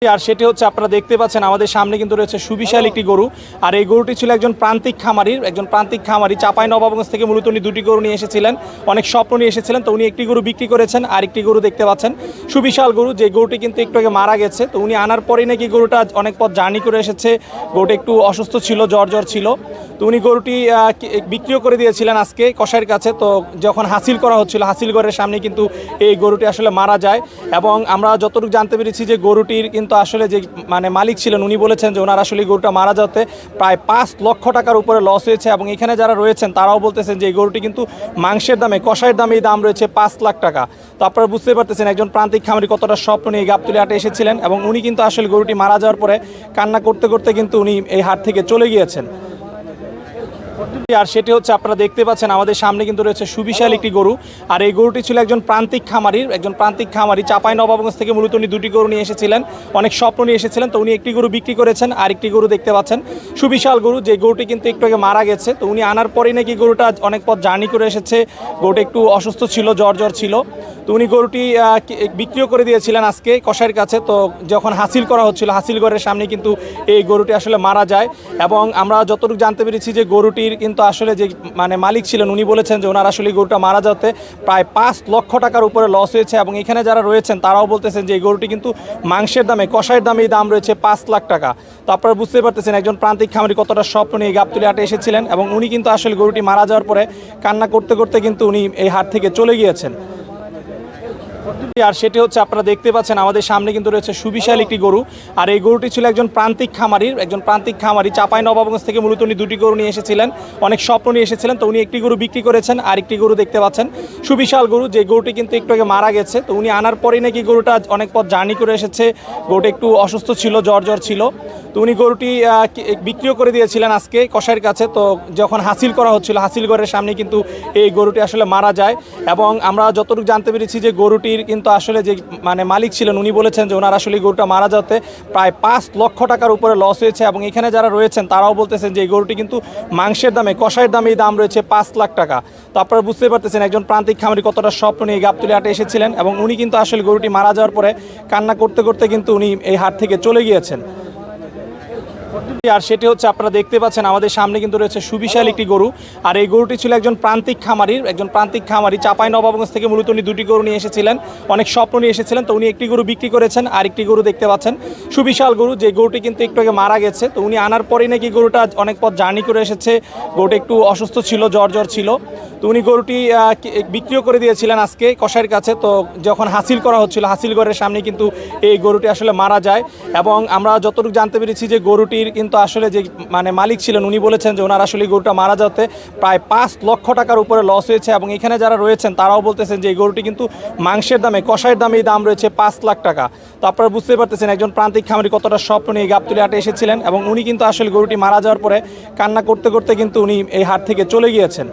আর সেটি হচ্ছে আপনারা দেখতে পাচ্ছেন, আমাদের সামনে কিন্তু রয়েছে সুবিশাল একটি গরু। আর এই গরুটি ছিল একজন প্রান্তিক খামারির, একজন প্রান্তিক খামারি চাপাই নবাবগঞ্জ থেকে মূলত উনি দুটি গরু নিয়ে এসেছিলেন। অনেক স্বপ্ন নিয়ে এসেছিলেন, তো উনি একটি গরু বিক্রি করেছেন, আর একটি গরু দেখতে পাচ্ছেন, সুবিশাল গরু, যে গরুটি কিন্তু একটু আগে মারা গেছে। তো উনি আনার পরেই নাকি গরুটা অনেক পথ জার্নি করে এসেছে, গরুটা একটু অসুস্থ ছিল, জ্বর জ্বর ছিল। তো উনি গরুটি বিক্রিও করে দিয়েছিলেন আজকে কষাইয়ের কাছে, তো যখন হাসিল করা হচ্ছিল, হাসিল ঘরের সামনে কিন্তু এই গরুটি আসলে মারা যায়। এবং আমরা যতটুকু জানতে পেরেছি যে গরুটির কিন্তু আসলে যে মানে মালিক ছিলেন, উনি বলেছেন যে ওনার আসলে গরুটা মারা যাতে প্রায় পাঁচ লক্ষ টাকার উপরে লস হয়েছে এবং এখানে যারা রয়েছেন, তারাও বলতেছেন যে এই গরুটি কিন্তু মাংসের দামে কষাইয়ের দামে এই দাম রয়েছে পাঁচ লাখ টাকা। তো আপনারা বুঝতে পারতেছেন, একজন প্রান্তিক খামারি কতটা স্বপ্ন নিয়ে গাবতুলি হাটে এসেছিলেন এবং উনি কিন্তু আসলে গরুটি মারা যাওয়ার পরে কান্না করতে করতে কিন্তু উনি এই হাট থেকে চলে গিয়েছেন। আর সেটি হচ্ছে আপনারা দেখতে পাচ্ছেন, আমাদের সামনে কিন্তু রয়েছে সুবিশাল একটি গরু। আর এই গরুটি ছিল একজন প্রান্তিক খামারির, একজন প্রান্তিক খামারি চাপাই নবাবগঞ্জ থেকে মূলত উনি দুটি গরু নিয়ে এসেছিলেন। অনেক স্বপ্ন নিয়ে এসেছিলেন, তো উনি একটি গরু বিক্রি করেছেন আর একটি গরু দেখতে পাচ্ছেন। সুবিশাল গরু, যে গরুটি কিন্তু একটু আগে মারা গেছে, তো উনি আনার পরেই নাকি গরুটা অনেক পথ জার্নি করে এসেছে। গরুটা একটু অসুস্থ ছিল, জ্বর জ্বর ছিল। তো উনি গরুটি বিক্রিও করে দিয়েছিলেন আজকে কষাইয়ের কাছে, তো যখন হাসিল করা হচ্ছিল, হাসিল ঘরের সামনে কিন্তু এই গরুটি আসলে মারা যায়। এবং আমরা যতটুকু জানতে পেরেছি যে গরুটির কিন্তু আসলে যে মানে মালিক ছিলেন, উনি বলেছেন যে ওনার আসলে গরুটা মারা যাতে প্রায় পাঁচ লক্ষ টাকার উপরে লস হয়েছে এবং এখানে যারা রয়েছেন, তারাও বলতেছেন যে এই গরুটি কিন্তু মাংসের দামে, কষাইয়ের দামে এই দাম রয়েছে পাঁচ লাখ টাকা। তো আপনারা বুঝতে পারতেছেন, একজন প্রান্তিক খামারি কতটা স্বপ্ন নিয়ে গাবতুলি হাটে এসেছিলেন এবং উনি কিন্তু আসলে গরুটি মারা যাওয়ার পরে কান্না করতে করতে কিন্তু উনি এই হাট থেকে চলে গিয়েছেন। আর সেটি হচ্ছে আপনারা দেখতে পাচ্ছেন, আমাদের সামনে কিন্তু রয়েছে সুবিশাল একটি গরু। আর এই গরুটি ছিল একজন প্রান্তিক খামারির, একজন প্রান্তিক খামারি চাপাই নবাবগঞ্জ থেকে মূলত উনি দুটি গরু নিয়ে এসেছিলেন। অনেক স্বপ্ন নিয়ে এসেছিলেন, তো উনি একটি গরু বিক্রি করেছেন আর একটি গরু দেখতে পাচ্ছেন। সুবিশাল গরু, যে গরুটি কিন্তু একটু আগে মারা গেছে, তো উনি আনার পরেই নাকি গরুটা অনেক পথ জার্নি করে এসেছে। গরুটা একটু অসুস্থ ছিল, জ্বর জ্বর ছিল। তো উনি গরুটি বিক্রিও করে দিয়েছিলেন আজকে কষাইয়ের কাছে, তো যখন হাসিল করা হচ্ছিল, হাসিল ঘরের সামনে কিন্তু এই গরুটি আসলে মারা যায়। এবং আমরা যতটুকু জানতে পেরেছি যে গরুটির কিন্তু আসলে যে মানে মালিক ছিলেন, উনি বলেছেন যে ওনার আসলে গরুটা মারা যাতে প্রায় পাঁচ লক্ষ টাকার উপরে লস হয়েছে এবং এখানে যারা রয়েছেন, তারাও বলতেছেন যে এই গরুটি কিন্তু মাংসের দামে, কষাইয়ের দামে দাম রয়েছে পাঁচ লাখ টাকা। তো আপনারা বুঝতে পারতেছেন, একজন প্রান্তিক খামারি কতটা স্বপ্ন নিয়ে গাবতুলি হাটে এসেছিলেন এবং উনি কিন্তু আসলে গরুটি মারা যাওয়ার পরে কান্না করতে করতে কিন্তু উনি এই হাট থেকে চলে গিয়েছেন। আর সেটি হচ্ছে আপনারা দেখতে পাচ্ছেন, আমাদের সামনে কিন্তু রয়েছে সুবিশাল একটি গরু। আর এই গরুটি ছিল একজন প্রান্তিক খামারির, একজন প্রান্তিক খামারি চাপাই নবাবগঞ্জ থেকে মূলত উনি দুটি গরু নিয়ে এসেছিলেন। অনেক স্বপ্ন নিয়ে এসেছিলেন, তো উনি একটি গরু বিক্রি করেছেন, আর একটি গরু দেখতে পাচ্ছেন, সুবিশাল গরু, যে গরুটি কিন্তু একটু আগে মারা গেছে। তো উনি আনার পরেই নাকি গরুটা অনেক পথ জার্নি করে এসেছে, গরুটা একটু অসুস্থ ছিল, জ্বর জ্বর ছিল। তো উনি গরুটি বিক্রিও করে দিয়েছিলেন আজকে কষাইয়ের কাছে। তো যখন হাসিল করা হচ্ছিল, হাসিল ঘরের সামনে কিন্তু এই গরুটি আসলে মারা যায়। এবং আমরা যতটুকু জানতে পেরেছি যে গরুটির কিন্তু আসলে যে মানে মালিক ছিলেন, উনি বলেছেন যে ওনার আসলে গরুটা মারা যাতে প্রায় পাঁচ লক্ষ টাকার উপরে লস হয়েছে এবং এখানে যারা রয়েছেন, তারাও বলতেছেন যে এই গরুটি কিন্তু মাংসের দামে, কষাইয়ের দামে এই দাম রয়েছে পাঁচ লাখ টাকা। তো আপনারা বুঝতে পারতেছেন একজন প্রান্তিক খামারি কতটা স্বপ্ন নিয়ে গাবতুলি হাটে এসেছিলেন এবং উনি কিন্তু আসলে গরুটি মারা যাওয়ার পরে কান্না করতে করতে কিন্তু উনি এই হাট থেকে চলে গিয়েছেন।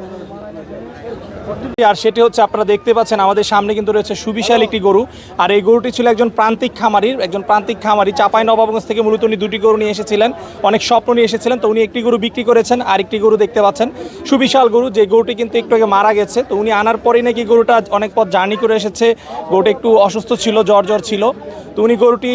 আর সেটি হচ্ছে আপনারা দেখতে পাচ্ছেন, আমাদের সামনে কিন্তু রয়েছে সুবিশাল একটি গরু। আর এই গরুটি ছিল একজন প্রান্তিক খামারির, একজন প্রান্তিক খামারি চাপাই নবাবগঞ্জ থেকে মূলত উনি দুটি গরু নিয়ে এসেছিলেন। অনেক স্বপ্ন নিয়ে এসেছিলেন, তো উনি একটি গরু বিক্রি করেছেন, আর একটি গরু দেখতে পাচ্ছেন, সুবিশাল গরু, যে গরুটি কিন্তু একটু আগে মারা গেছে। তো উনি আনার পরেই নাকি গরুটা অনেক পথ জার্নি করে এসেছে, গরুটা একটু অসুস্থ ছিল, জ্বর জ্বর ছিল। তো উনি গরুটি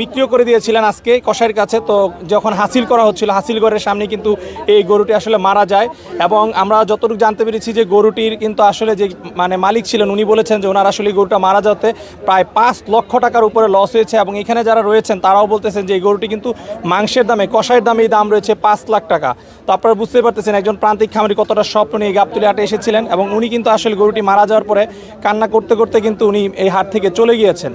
বিক্রিও করে দিয়েছিলেন আজকে কষাইয়ের কাছে। তো যখন হাসিল করা হচ্ছিল, হাসিল ঘরের সামনে কিন্তু এই গরুটি আসলে মারা যায়। এবং আমরা যতটুকু জানতে পেরেছি যে গরুটির কিন্তু আসলে যে মানে মালিক ছিলেন, উনি বলেছেন যে ওনার আসলে গরুটা মারা যাতে প্রায় পাঁচ লক্ষ টাকার উপরে লস হয়েছে। এবং এখানে যারা রয়েছেন, তারাও বলতেছেন যে এই গরুটি কিন্তু মাংসের দামে, কষাইয়ের দামে এই দাম রয়েছে পাঁচ লাখ টাকা। তো আপনারা বুঝতে পারতেছেন, একজন প্রান্তিক খামারি কতটা স্বপ্ন নিয়ে গাবতুলি হাটে এসেছিলেন। এবং উনি কিন্তু আসলে গরুটি মারা যাওয়ার পরে কান্না করতে করতে কিন্তু উনি এই হাট থেকে চলে গিয়েছেন।